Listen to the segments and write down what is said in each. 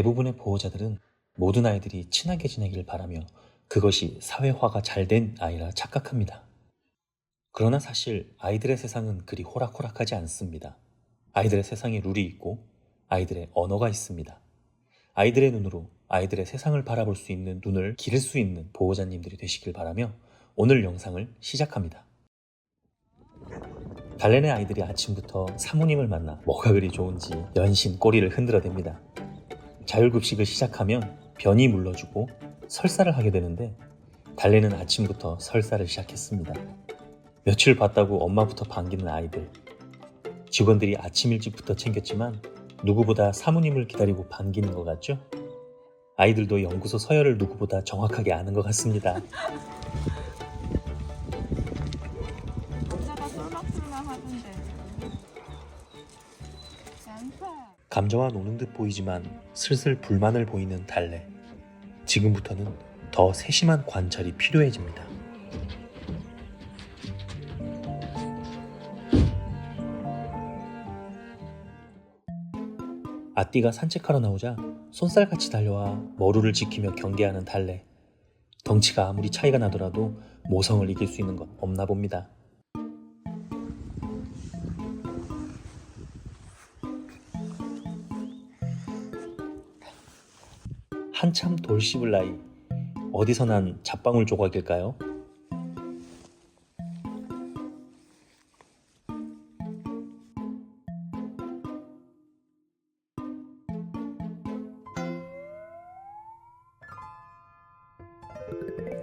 대부분의 보호자들은 모든 아이들이 친하게 지내길 바라며 그것이 사회화가 잘 된 아이라 착각합니다. 그러나 사실 아이들의 세상은 그리 호락호락하지 않습니다. 아이들의 세상에 룰이 있고 아이들의 언어가 있습니다. 아이들의 눈으로 아이들의 세상을 바라볼 수 있는 눈을 기를 수 있는 보호자님들이 되시길 바라며 오늘 영상을 시작합니다. 달래네 아이들이 아침부터 사모님을 만나 뭐가 그리 좋은지 연신 꼬리를 흔들어댑니다. 자율급식을 시작하면 변이 물러주고 설사를 하게 되는데 달래는 아침부터 설사를 시작했습니다. 며칠 봤다고 엄마부터 반기는 아이들. 직원들이 아침 일찍부터 챙겼지만 누구보다 사모님을 기다리고 반기는 것 같죠? 아이들도 연구소 서열을 누구보다 정확하게 아는 것 같습니다. 여자가 쏠락쏠락 하던데. 감정와 노는 듯 보이지만 슬슬 불만을 보이는 달래. 지금부터는 더 세심한 관찰이 필요해집니다. 아띠가 산책하러 나오자 손살같이 달려와 머루를 지키며 경계하는 달래. 덩치가 아무리 차이가 나더라도 모성을 이길 수 있는 건 없나 봅니다. 한참 돌 씹을 나이 어디서 난 잡방울 조각일까요?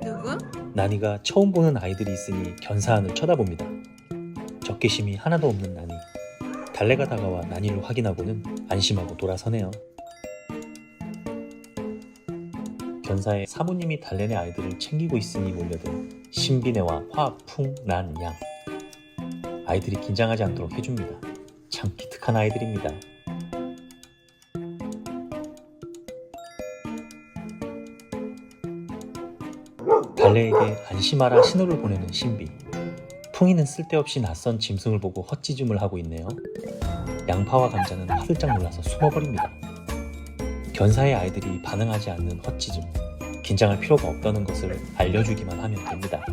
누구? 나니가 처음 보는 아이들이 있으니 견사한을 쳐다봅니다. 적개심이 하나도 없는 나니 달래가 다가와 나니를 확인하고는 안심하고 돌아서네요. 견사의 사모님이 달래네 아이들을 챙기고 있으니 몰려든 신비네와 화풍난 양 아이들이 긴장하지 않도록 해줍니다. 참 기특한 아이들입니다. 달래에게 안심하라 신호를 보내는 신비. 풍이는 쓸데없이 낯선 짐승을 보고 헛짖음을 하고 있네요. 양파와 감자는 화들짝 놀라서 숨어버립니다. 견사의 아이들이 반응하지 않는 헛짖음. 긴장할 필요가 없다는 것을 알려주기만 하면 됩니다.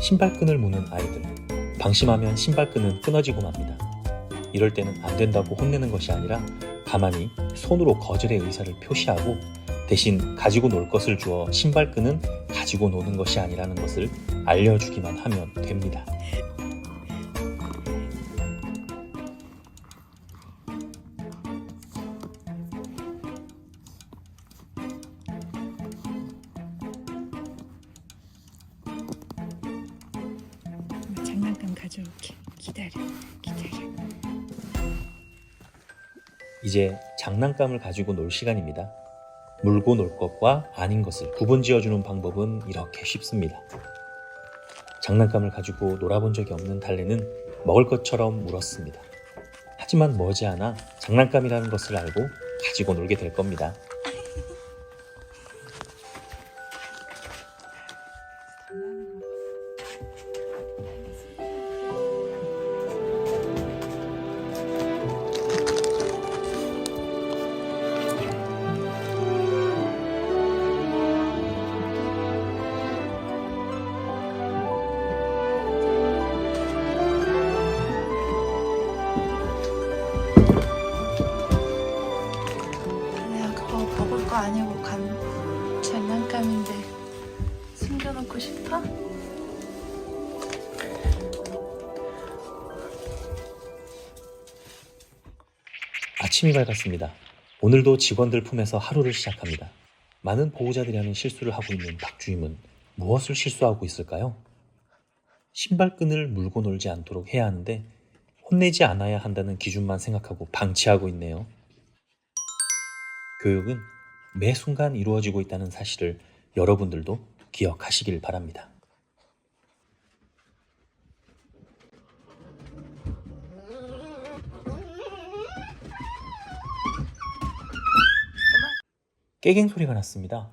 신발끈을 무는 아이들. 방심하면 신발끈은 끊어지고 맙니다. 이럴 때는 안 된다고 혼내는 것이 아니라 가만히 손으로 거절의 의사를 표시하고 대신 가지고 놀 것을 주어 신발끈은 가지고 노는 것이 아니라는 것을 알려주기만 하면 됩니다. 이제 장난감을 가지고 놀 시간입니다. 물고 놀 것과 아닌 것을 구분 지어주는 방법은 이렇게 쉽습니다. 장난감을 가지고 놀아본 적이 없는 달래는 먹을 것처럼 물었습니다. 하지만 머지않아 장난감이라는 것을 알고 가지고 놀게 될 겁니다. 아니고 간 장난감인데 숨겨놓고 싶어? 아침이 밝았습니다. 오늘도 직원들 품에서 하루를 시작합니다. 많은 보호자들이 하는 실수를 하고 있는 박주임은 무엇을 실수하고 있을까요? 신발끈을 물고 놀지 않도록 해야 하는데 혼내지 않아야 한다는 기준만 생각하고 방치하고 있네요. 교육은 매 순간 이루어지고 있다는 사실을 여러분들도 기억하시길 바랍니다. 깨갱 소리가 났습니다.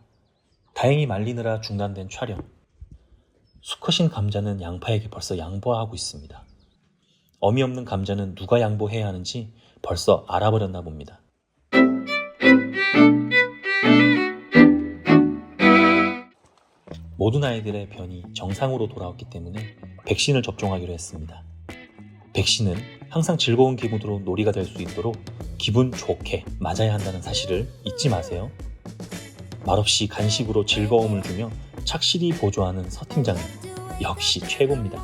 다행히 말리느라 중단된 촬영. 수컷인 감자는 양파에게 벌써 양보하고 있습니다. 어미 없는 감자는 누가 양보해야 하는지 벌써 알아버렸나 봅니다. 모든 아이들의 변이 정상으로 돌아왔기 때문에 백신을 접종하기로 했습니다. 백신은 항상 즐거운 기분으로 놀이가 될 수 있도록 기분 좋게 맞아야 한다는 사실을 잊지 마세요. 말없이 간식으로 즐거움을 주며 착실히 보조하는 서 팀장님 역시 최고입니다.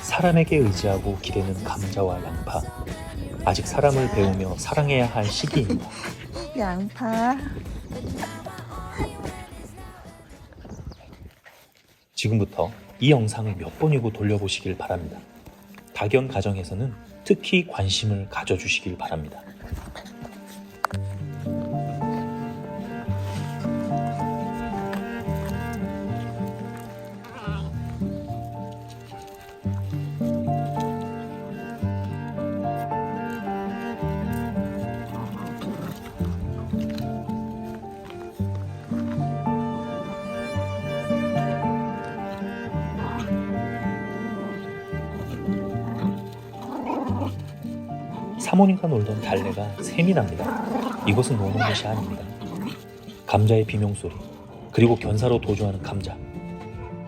사람에게 의지하고 기대는 감자와 양파. 아직 사람을 배우며 사랑해야 할 시기입니다. 양파. 지금부터 이 영상을 몇 번이고 돌려보시길 바랍니다. 다견 가정에서는 특히 관심을 가져주시길 바랍니다. 사모님과 놀던 달래가 샘이 납니다. 이것은 노는 것이 아닙니다. 감자의 비명소리, 그리고 견사로 도주하는 감자.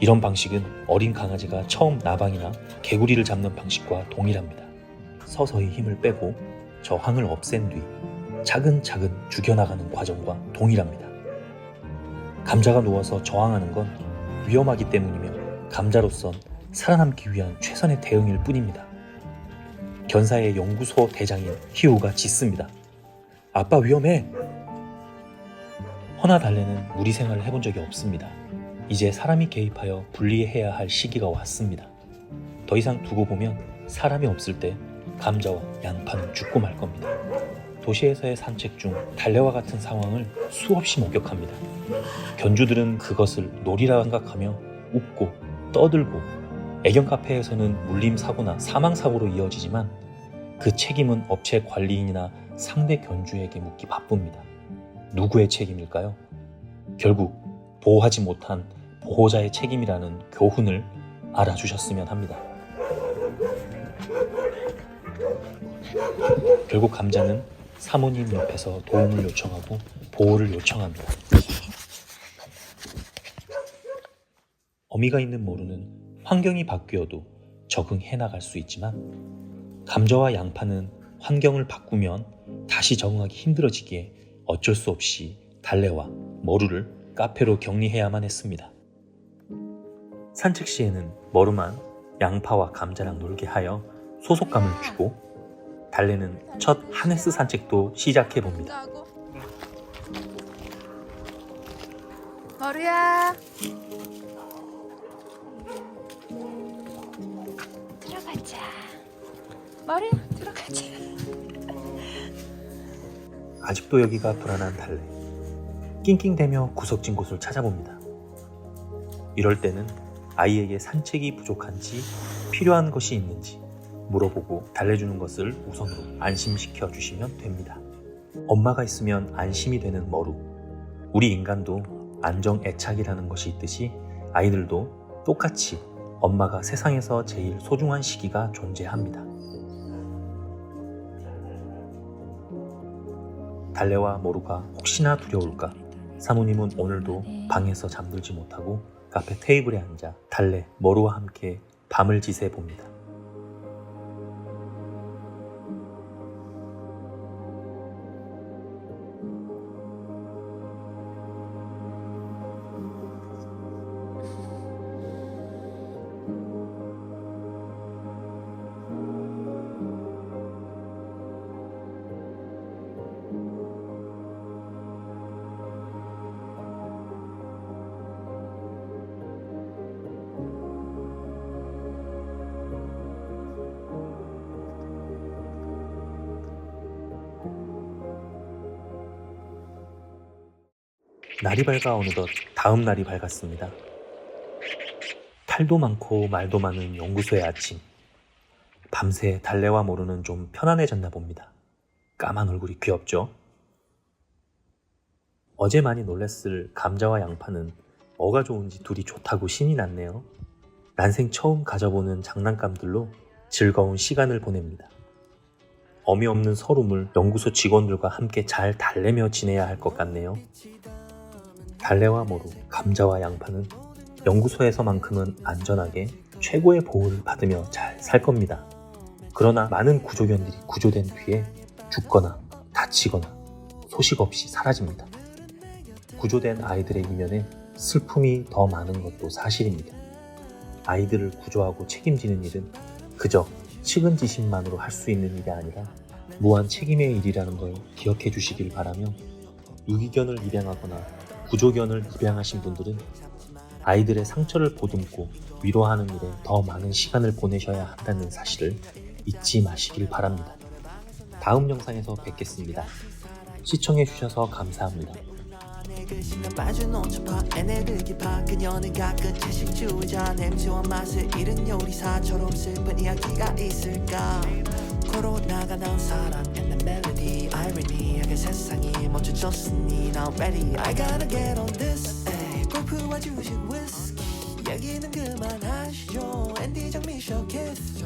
이런 방식은 어린 강아지가 처음 나방이나 개구리를 잡는 방식과 동일합니다. 서서히 힘을 빼고 저항을 없앤 뒤 차근차근 죽여나가는 과정과 동일합니다. 감자가 누워서 저항하는 건 위험하기 때문이며 감자로선 살아남기 위한 최선의 대응일 뿐입니다. 견사의 연구소 대장인 히우가 짖습니다. 아빠 위험해! 허나 달래는 무리 생활을 해본 적이 없습니다. 이제 사람이 개입하여 분리해야 할 시기가 왔습니다. 더 이상 두고 보면 사람이 없을 때 감자와 양파는 죽고 말 겁니다. 도시에서의 산책 중 달래와 같은 상황을 수없이 목격합니다. 견주들은 그것을 놀이라 생각하며 웃고 떠들고 애견 카페에서는 물림 사고나 사망 사고로 이어지지만 그 책임은 업체 관리인이나 상대 견주에게 묻기 바쁩니다. 누구의 책임일까요? 결국 보호하지 못한 보호자의 책임이라는 교훈을 알아주셨으면 합니다. 결국 감자는 사모님 옆에서 도움을 요청하고 보호를 요청합니다. 어미가 있는 모루는 환경이 바뀌어도 적응해 나갈 수 있지만 감자와 양파는 환경을 바꾸면 다시 적응하기 힘들어지기에 어쩔 수 없이 달래와 머루를 카페로 격리해야만 했습니다. 산책 시에는 머루만 양파와 감자랑 놀게 하여 소속감을 주고 달래는 첫 하네스 산책도 시작해 봅니다. 머루야. 머루야, 들어가자. 아직도 여기가 불안한 달래. 낑낑대며 구석진 곳을 찾아봅니다. 이럴 때는 아이에게 산책이 부족한지 필요한 것이 있는지 물어보고 달래주는 것을 우선으로 안심시켜 주시면 됩니다. 엄마가 있으면 안심이 되는 머루. 우리 인간도 안정 애착이라는 것이 있듯이 아이들도 똑같이 엄마가 세상에서 제일 소중한 시기가 존재합니다. 달래와 모루가 혹시나 두려울까 사모님은 오늘도 방에서 잠들지 못하고 카페 테이블에 앉아 달래, 모루와 함께 밤을 지새 봅니다. 날이 밝아 어느덧 다음 날이 밝았습니다. 탈도 많고 말도 많은 연구소의 아침. 밤새 달래와 모르는 좀 편안해졌나 봅니다. 까만 얼굴이 귀엽죠? 어제 많이 놀랬을 감자와 양파는 뭐가 좋은지 둘이 좋다고 신이 났네요. 난생 처음 가져보는 장난감들로 즐거운 시간을 보냅니다. 어미 없는 서름을 연구소 직원들과 함께 잘 달래며 지내야 할 것 같네요. 달래와 모루, 감자와 양파는 연구소에서만큼은 안전하게 최고의 보호를 받으며 잘 살 겁니다. 그러나 많은 구조견들이 구조된 뒤에 죽거나 다치거나 소식 없이 사라집니다. 구조된 아이들의 이면에 슬픔이 더 많은 것도 사실입니다. 아이들을 구조하고 책임지는 일은 그저 측은지심만으로 할 수 있는 일이 아니라 무한 책임의 일이라는 걸 기억해 주시길 바라며 유기견을 입양하거나 구조견을 입양하신 분들은 아이들의 상처를 보듬고 위로하는 일에 더 많은 시간을 보내셔야 한다는 사실을 잊지 마시길 바랍니다. 다음 영상에서 뵙겠습니다. 시청해 주셔서 감사합니다. 코로나가 난 사랑 and the melody irony 세상이 멈춰졌습니다 ready. I gotta get on this ay. 골프와 주식 위스키 얘기는 그만하시죠. 앤디 장미 쇼 키스.